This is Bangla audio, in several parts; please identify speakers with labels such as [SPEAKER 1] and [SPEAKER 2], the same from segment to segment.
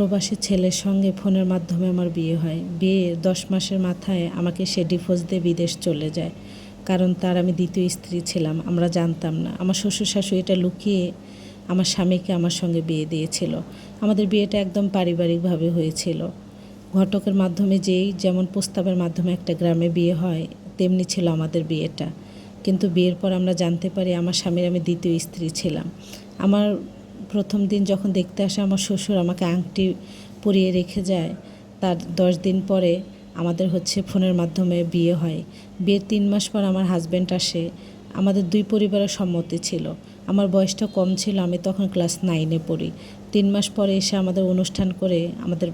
[SPEAKER 1] প্রবাসী ছেলের সঙ্গে ফোনের মাধ্যমে আমার বিয়ে হয়। বিয়ে দশ মাসের মাথায় আমাকে সে ডিভোর্স দিয়ে বিদেশ চলে যায়। কারণ তার আমি দ্বিতীয় স্ত্রী ছিলাম, আমরা জানতাম না। আমার শ্বশুর শাশুড়ি এটা লুকিয়ে আমার স্বামীকে আমার সঙ্গে বিয়ে দিয়েছিল। আমাদের বিয়েটা একদম পারিবারিকভাবে হয়েছিল। ঘটকের মাধ্যমে যেই যেমন প্রস্তাবের মাধ্যমে একটা গ্রামে বিয়ে হয়, তেমনি ছিল আমাদের বিয়েটা। কিন্তু বিয়ের পর আমরা জানতে পারি আমার স্বামীর আমি দ্বিতীয় স্ত্রী ছিলাম। আমার প্রথম দিন যখন দেখতে আসে আমার শ্বশুর আমাকে আংটি পরিয়ে রেখে যায়, তার দশ দিন পরে আমাদের হচ্ছে ফোনের মাধ্যমে বিয়ে হয়। বিয়ের তিন মাস পর আমার হাজব্যান্ড আসে। আমাদের দুই পরিবারের সম্মতি ছিল। আমার বয়সটা কম ছিল, আমি তখন ক্লাস নাইনে পড়ি। তিন মাস পরে এসে আমাদের অনুষ্ঠান করে আমাদের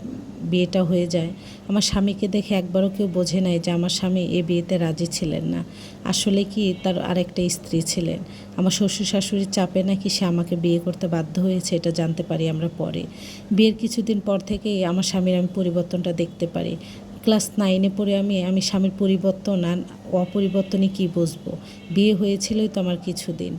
[SPEAKER 1] বিয়েটা হয়ে যায়। আমার স্বামীকে দেখে একবারও কেউ বোঝে নাই যে আমার স্বামী এ বিয়েতে রাজি ছিলেন না। আসলে কি তার আরেকটা স্ত্রী ছিলেন? আমার শ্বশুর শাশুড়ির চাপে নাকি সে আমাকে বিয়ে করতে বাধ্য হয়েছে এটা জানতে পারি আমরা পরে। বিয়ের কিছুদিন পর থেকেই আমার স্বামীর আমি পরিবর্তনটা দেখতে পারি। ক্লাস নাইনে পড়ে আমি আমি স্বামীর পরিবর্তন আর অপরিবর্তনে কী বুঝব? বিয়ে হয়েছিলই তো আমার কিছুদিন।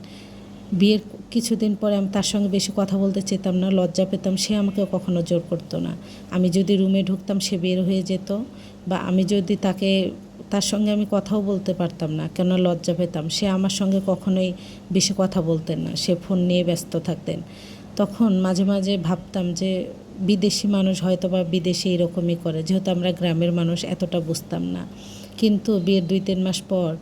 [SPEAKER 1] বিয়ের কিছুদিন পরে আমি তার সঙ্গে বেশি কথা বলতে চেতাম না, লজ্জা পেতাম, সে আমাকে কখনো জোর করতো না। আমি যদি রুমে ঢুকতাম, সে বের হয়ে যেত বা আমি যদি তাকে, তার সঙ্গে আমি কথাও বলতে পারতাম না কেন লজ্জা পেতাম। সে আমার সঙ্গে কখনোই বেশি কথা বলতেন না, সে ফোন নিয়ে ব্যস্ত থাকতেন। তখন মাঝে মাঝে ভাবতাম যে, বিদেশি মানুষ হয়তো বা বিদেশে এরকমই করে, যেহেতু আমরা গ্রামের মানুষ, এতটা বুঝতাম না। কিন্তু বিয়ের দুই তিন মাস পর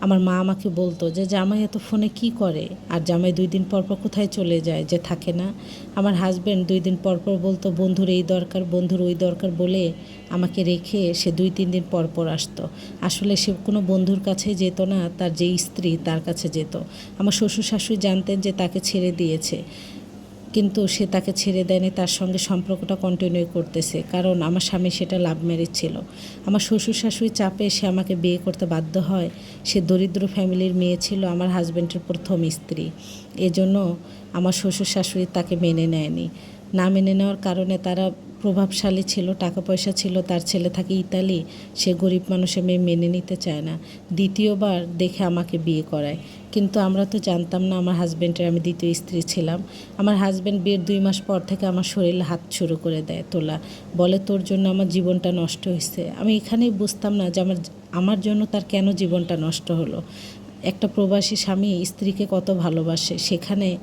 [SPEAKER 1] আমার মা আমাকে বলতো যে, জামাই এত ফোনে কি করে? আর জামাই দুই দিন পর পর কোথায় চলে যায় যে থাকে না? আমার হাজব্যান্ড দুই দিন পর পর বলতো, বন্ধুর এই দরকার, বন্ধুর ওই দরকার বলে আমাকে রেখে সে দুই, তিন দিন পর পর আসতো। আসলে সে কোনো বন্ধুর কাছে যেত না, তার যে স্ত্রী তার কাছে যেত। আমার শ্বশুর শাশুড়ি জানতেন যে তাকে ছেড়ে দিয়েছে। কিন্তু সে তাকে ছেড়ে দেয়নি, তার সঙ্গে সম্পর্কটা কন্টিনিউ করতেছে। কারণ আমার স্বামী সেটা লাভ ম্যারেজ ছিল। আমার শ্বশুর শাশুড়ি চাপে সে আমাকে বিয়ে করতে বাধ্য হয়। সে দরিদ্র ফ্যামিলির মেয়ে ছিল, আমার হাজব্যান্ডের প্রথম স্ত্রী। এজন্য আমার শ্বশুর শাশুড়ি তাকে মেনে নেয়নি। না মেনে নেওয়ার কারণে তারা প্রভাবশালী ছিল টাকা পয়সা ছিল, তার ছেলে থাকে ইতালি, সে গরিব মানুষের মেয়ে মেনে নিতে চায় না। দ্বিতীয়বার দেখে আমাকে বিয়ে করায়। কিন্তু আমরা তো জানতাম না আমার হাজব্যান্ডের আমি দ্বিতীয় স্ত্রী ছিলাম। আমার হাজব্যান্ড বিয়ের দুই মাস পর থেকে আমার শরীরে হাত শুরু করে দেয়, তোলা। বলে, তোর জন্য আমার জীবনটা নষ্ট হয়েছে আমি এখানেই বুঝতাম না যে আমার আমার জন্য তার কেন জীবনটা নষ্ট হলো। একটা প্রবাসী স্বামী স্ত্রীকে কত ভালোবাসে, সেখানে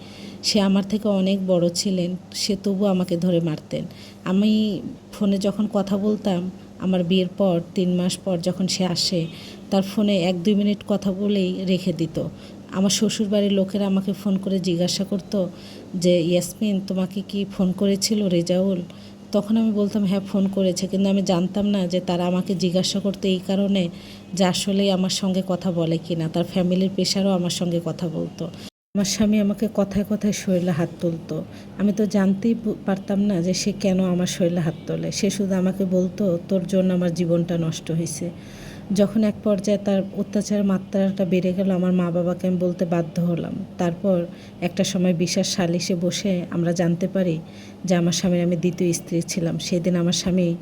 [SPEAKER 1] সে আমার থেকে অনেক বড় ছিলেন, সে তবু আমাকে ধরে মারতেন। আমি ফোনে যখন কথা বলতাম, আমার বিয়ের পর, তিন মাস পর যখন সে আসে, তার ফোনে এক দুই মিনিট কথা বলেই রেখে দিত। আমার শ্বশুর বাড়ির লোকেরা আমাকে ফোন করে জিজ্ঞাসা করতো যে, ইয়াসমিন, তোমাকে কি ফোন করেছিল রেজাউল? তখন আমি বলতাম হ্যাঁ ফোন করেছে। কিন্তু আমি জানতাম না যে তারা আমাকে জিজ্ঞাসা করতে এই কারণে যে আসলেই আমার সঙ্গে কথা বলে কি না তার ফ্যামিলির পেশারও আমার সঙ্গে কথা বলতো। আমার স্বামী আমাকে কথায় কথায় শরীরে হাত তুলতো। আমি তো জানতেই পারতাম না যে সে কেন আমার শরীরে হাত তোলে। সে শুধু আমাকে বলতো, তোর জন্য আমার জীবনটা নষ্ট হয়েছে। যখন এক পর্যায়ে তার অত্যাচার মাত্রাটা বেড়ে গেল, আমার মা বাবাকে আমি বলতে বাধ্য হলাম। তারপর একটা সময় বিশাস সালিশে বসে আমরা জানতে পারি যে আমার স্বামীর আমি দ্বিতীয় স্ত্রী ছিলাম। সেদিন আমার স্বামী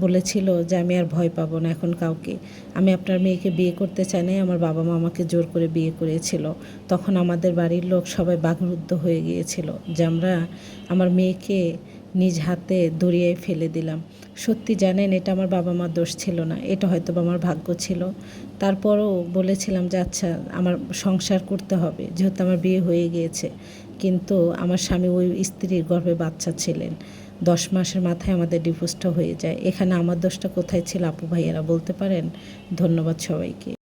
[SPEAKER 1] বলেছিল যে আমি আর ভয় পাবো না এখন কাউকে। আমি আপনার মেয়েকে বিয়ে করতে চাই নাই আমার বাবা মা আমাকে জোর করে বিয়ে করেছিল। তখন আমাদের বাড়ির লোক সবাই বাঘরুদ্ধ হয়ে গিয়েছিল যে আমরা আমার মেয়েকে নিজ হাতে দড়িয়ে ফেলে দিলাম। সত্যি জানেন, এটা আমার বাবা মার দোষ ছিল না, এটা হয়তো আমার ভাগ্য ছিল। তারপরও বলেছিলাম যে আচ্ছা আমার সংসার করতে হবে, যেহেতু আমার বিয়ে হয়ে গিয়েছে। কিন্তু আমার স্বামী ওই স্ত্রীর গর্ভে বাচ্চা ছিলেন। দশ মাসের মাথায় আমাদের ডিভোর্সটা হয়ে যায়। এখানে আমার দোষটা কোথায় ছিল, আপু ভাইয়েরা বলতে পারেন? ধন্যবাদ সবাইকে।